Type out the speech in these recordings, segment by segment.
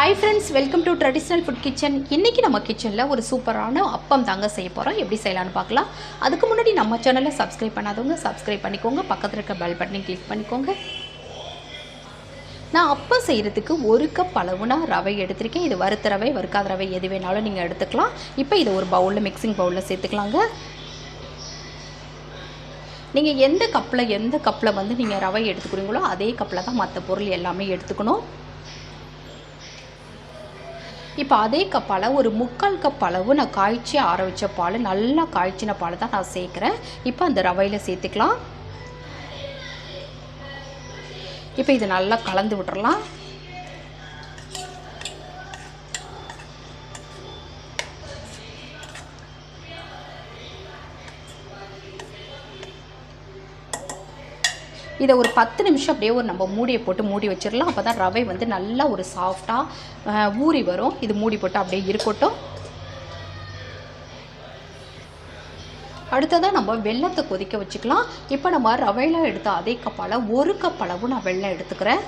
Hi friends welcome to traditional food kitchen இன்றைக்கி நம்ம கிச்சனில் ஒரு சூப்பரான அப்பம் தாங்க செய்ய போகிறோம் எப்படி செய்யலாம்னு பார்க்கலாம். அதுக்கு முன்னாடி நம்ம சேனலை சப்ஸ்கிரைப் பண்ணாதவங்க சப்ஸ்கிரைப் பண்ணிக்கோங்க. பக்கத்தில் இருக்க பெல் பட்டனை கிளிக் பண்ணிக்கோங்க. நான் அப்பம் செய்கிறதுக்கு ஒரு கப் அளவுனா ரவை எடுத்திருக்கேன். இது வறுத்த ரவை வறுக்காத ரவை எது வேணாலும் நீங்கள் எடுத்துக்கலாம். இப்போ இதை ஒரு பவுலில் மிக்சிங் பவுலில் சேர்த்துக்கலாங்க. நீங்கள் எந்த கப்பில் எந்த கப்பில் வந்து நீங்கள் ரவை எடுத்துக்கிறீங்களோ அதே கப்பில் தான் மற்ற பொருள் எல்லாமே எடுத்துக்கணும். இப்போ அதே கப்பால் ஒரு முக்கால் கப் அளவு நான் காய்ச்சி ஆற வச்ச பால் நல்லா காய்ச்சின பால் தான் நான் சேர்க்குறேன். இப்போ அந்த ரவையில் சேர்த்துக்கலாம். இப்போ இது நல்லா கலந்து விட்டுறலாம். இதை ஒரு பத்து நிமிஷம் அப்படியே ஒரு நம்ம மூடியை போட்டு மூடி வச்சிடலாம். அப்போ தான் ரவை வந்து நல்லா ஒரு சாஃப்டாக ஊறி வரும். இது மூடி போட்டு அப்படியே இருக்கட்டும். அடுத்ததாக நம்ம வெள்ளத்தை கொதிக்க வச்சுக்கலாம். இப்போ நம்ம ரவையில் எடுத்த அதே கப்பால் ஒரு கப் அளவு நான் வெள்ளம் எடுத்துக்கிறேன்.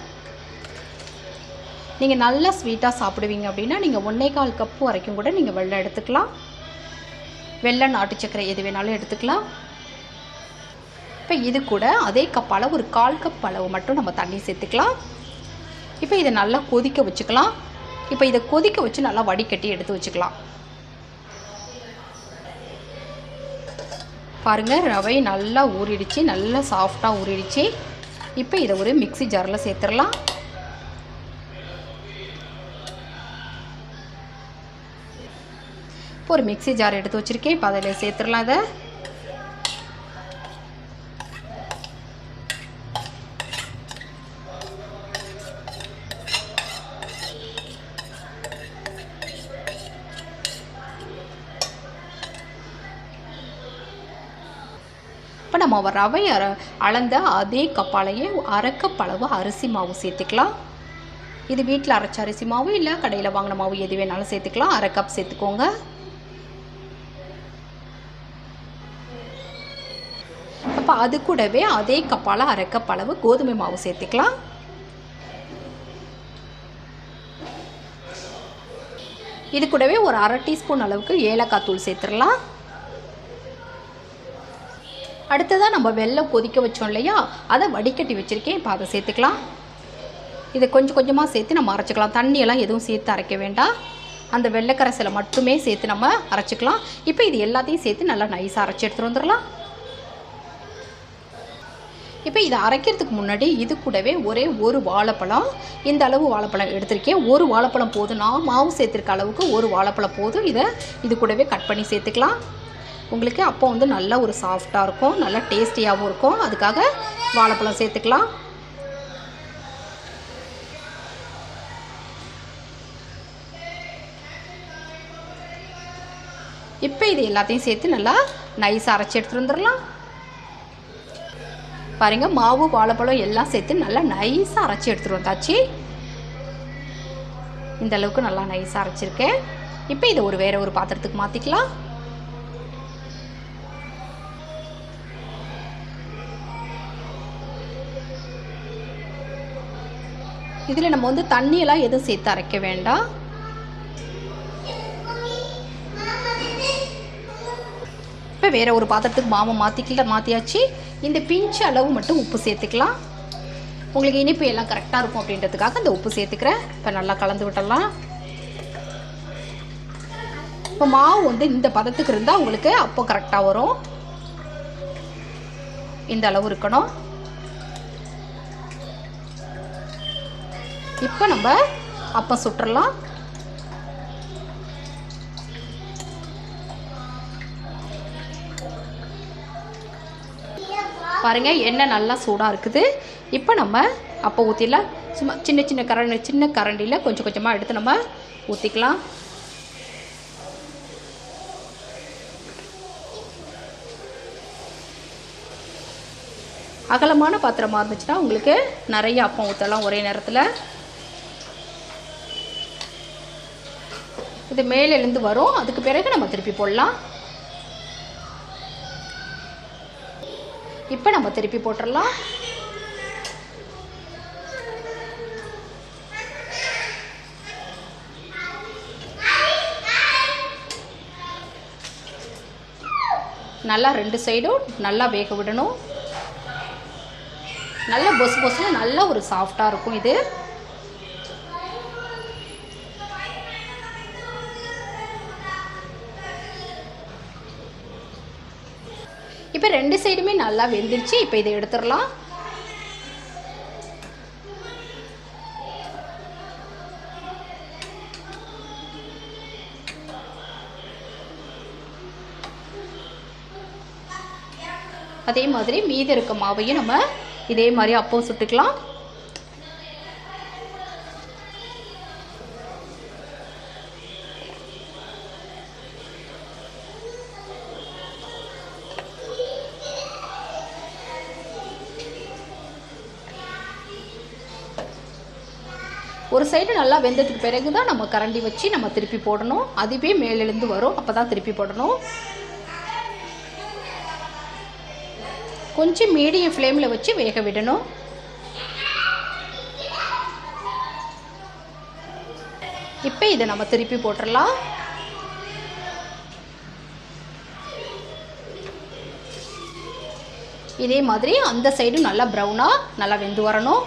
நீங்கள் நல்லா ஸ்வீட்டாக சாப்பிடுவீங்க அப்படின்னா நீங்கள் ஒன்றே கால் கப்பு வரைக்கும் கூட நீங்கள் வெள்ளம் எடுத்துக்கலாம். வெள்ளம் நாட்டு சக்கரை எது வேணாலும் எடுத்துக்கலாம். இப்போ இது கூட அதே கப்பால் ஒரு கால் கப் அளவு மட்டும் நம்ம தண்ணி சேர்த்துக்கலாம். இப்போ இதை நல்லா கொதிக்க வச்சுக்கலாம். இப்போ இதை கொதிக்க வச்சு நல்லா வடிகட்டி எடுத்து வச்சுக்கலாம். பாருங்கள் ரவை நல்லா ஊறிடுச்சு நல்லா சாஃப்டாக ஊறிடுச்சு. இப்போ இதை ஒரு மிக்சி ஜாரில் சேர்த்துடலாம். இப்போ ஒரு மிக்சி ஜார் எடுத்து வச்சுருக்கேன். இப்போ அதில் சேர்த்துடலாம் இதை. நம்ம ரவை அர அளந்த அதே கப்பாலையே அரைக்கப்பளவு அரிசி மாவு சேர்த்துக்கலாம். இது வீட்டில் அரைச்ச அரிசி மாவு இல்லை கடையில் வாங்கின மாவு எது வேணாலும் சேர்த்துக்கலாம். அரை கப் சேர்த்துக்கோங்க. அப்போ அது கூடவே அதே கப்பால் அரை கப் அளவு கோதுமை மாவு சேர்த்துக்கலாம். இது கூடவே ஒரு அரை டீஸ்பூன் அளவுக்கு ஏலக்காய் தூள் சேர்த்துடலாம். அடுத்ததாக நம்ம வெள்ளம் கொதிக்க வச்சோம் இல்லையா? அதை வடிகட்டி வச்சுருக்கேன். இப்போ அதை சேர்த்துக்கலாம். இதை கொஞ்சம் கொஞ்சமாக சேர்த்து நம்ம அரைச்சிக்கலாம். தண்ணியெல்லாம் எதுவும் சேர்த்து அரைக்க வேண்டாம். அந்த வெள்ளைக்கரைசலை மட்டுமே சேர்த்து நம்ம அரைச்சிக்கலாம். இப்போ இது எல்லாத்தையும் சேர்த்து நல்லா நைஸாக அரைச்சி எடுத்துகிட்டு வந்துடலாம். இப்போ இதை அரைக்கிறதுக்கு முன்னாடி இது கூடவே ஒரே ஒரு வாழைப்பழம். இந்த அளவு வாழைப்பழம் எடுத்திருக்கேன். ஒரு வாழைப்பழம் போதும். நான் மாவு சேர்த்துருக்க அளவுக்கு ஒரு வாழைப்பழம் போதும். இதை இது கூடவே கட் பண்ணி சேர்த்துக்கலாம். உங்களுக்கு அப்போ வந்து நல்லா ஒரு சாஃப்டாக இருக்கும் நல்லா டேஸ்டியாகவும் இருக்கும். அதுக்காக வாழைப்பழம் சேர்த்துக்கலாம். இப்போ இது எல்லாத்தையும் சேர்த்து நல்லா நைஸாக அரைச்சி எடுத்துகிட்டு வந்துடலாம். பாருங்கள் மாவு வாழைப்பழம் எல்லாம் சேர்த்து நல்லா நைஸாக அரைச்சி எடுத்துகிட்டு வந்தாச்சு. இந்த அளவுக்கு நல்லா நைஸாக அரைச்சிருக்கேன். இப்போ இதை ஒரு வேறு ஒரு பாத்திரத்துக்கு மாற்றிக்கலாம் இதில் நம்ம வந்து தண்ணியெல்லாம் எதுவும் சேர்த்து அரைக்க வேண்டாம். இப்போ வேறு ஒரு பாத்திரத்துக்கு மாவை மாற்றிக்கல மாற்றியாச்சு இந்த பிஞ்சு அளவு மட்டும் உப்பு சேர்த்துக்கலாம். உங்களுக்கு இனிப்பு எல்லாம் கரெக்டாக இருக்கும் அப்படின்றதுக்காக இந்த உப்பு சேர்த்துக்கிறேன். இப்போ நல்லா கலந்து விட்டலாம் இப்போ மாவு வந்து இந்த பதத்துக்கு இருந்தால் உங்களுக்கு அப்போ கரெக்டாக வரும். இந்த அளவு இருக்கணும். இப்போ நம்ம அப்பம் சுட்டுறலாம் பாருங்கள் எண்ணெய் நல்லா சூடாக இருக்குது. இப்போ நம்ம அப்போ ஊற்றிடலாம் சும்மா சின்ன சின்ன கரண்டி சின்ன கரண்டியில் கொஞ்சம் கொஞ்சமாக எடுத்து நம்ம ஊற்றிக்கலாம் அகலமான பாத்திரமாக இருந்துச்சுன்னா உங்களுக்கு நிறைய அப்பம் ஊற்றலாம் ஒரே நேரத்தில். இது மேலேருந்து வரும். அதுக்கு பிறகு நம்ம திருப்பி போடலாம். இப்போ நம்ம திருப்பி போட்டுடலாம் நல்லா ரெண்டு சைடும் நல்லா வேக விடணும். நல்லா பொசு பொசுன்னு நல்லா ஒரு சாஃப்டாக இருக்கும் இது. இப்போ ரெண்டு சைடுமே நல்லா வெந்துருச்சு. இப்போ இதை எடுத்துடலாம். அதே மாதிரி மீதி இருக்க மாவையும் நம்ம இதே மாதிரி அப்பவும் சுட்டுக்கலாம். ஒரு சைடு நல்லா வெந்ததுக்கு பிறகு தான் நம்ம கரண்டி வச்சு நம்ம திருப்பி போடணும். அதுவே மேலெழுந்து வரும். அப்போ தான் திருப்பி போடணும். கொஞ்சம் மீடியம் ஃப்ளேமில் வச்சு வேக விடணும். இப்போ இதை நம்ம திருப்பி போட்டுடலாம் இதே மாதிரி அந்த சைடும் நல்லா ப்ரௌனாக நல்லா வெந்து வரணும்.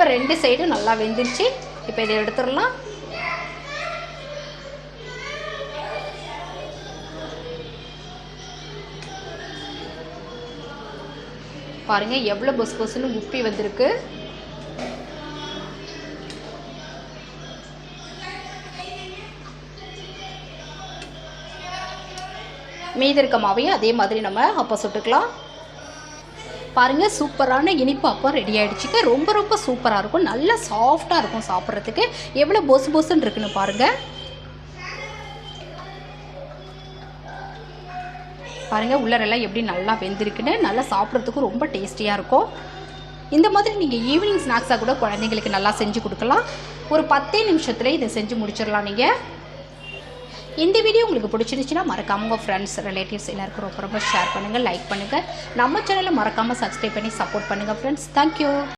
இப்போ ரெண்டு சைடும் நல்லா வெந்துருச்சு. இப்போ இதை எடுத்துடலாம். பாருங்க எவ்வளோ பொஸ் பொசுன்னு உப்பி வந்திருக்கு. மீதி இருக்க மாவையும் அதே மாதிரி நம்ம அப்போ சுட்டுக்கலாம். பாருங்க சூப்பரான இனிப்பு அப்பம் ரெடி ஆயிடுச்சுங்க. ரொம்ப ரொம்ப சூப்பராக இருக்கும். நல்லா சாஃப்டாக இருக்கும் சாப்பிட்றதுக்கு. எவ்வளோ பொசு பொசுன்னு இருக்குன்னு பாருங்கள் பாருங்கள் உள்ளரெல்லாம் எப்படி நல்லா வெந்திருக்குன்னு. நல்லா சாப்பிட்றதுக்கும் ரொம்ப டேஸ்டியாக இருக்கும். இந்த மாதிரி நீங்கள் ஈவினிங் ஸ்நாக்ஸாக கூட குழந்தைங்களுக்கு நல்லா செஞ்சு கொடுக்கலாம். ஒரு பத்தே நிமிஷத்தில் இதை செஞ்சு முடிச்சிடலாம் நீங்கள் இந்த வீடியோ உங்களுக்கு பிடிச்சிருந்துச்சுன்னா மறக்காம உங்கள் ஃப்ரெண்ட்ஸ் ரிலேட்டிவ்ஸ் எல்லாருக்கும் ரொம்ப ரொம்ப ஷேர் பண்ணுங்கள் லைக் பண்ணுங்கள் நம்ம சேனலை மறக்காமல் சப்ஸ்கிரைப் பண்ணி சப்போர்ட் பண்ணுங்கள் ஃப்ரெண்ட்ஸ் தேங்க்யூ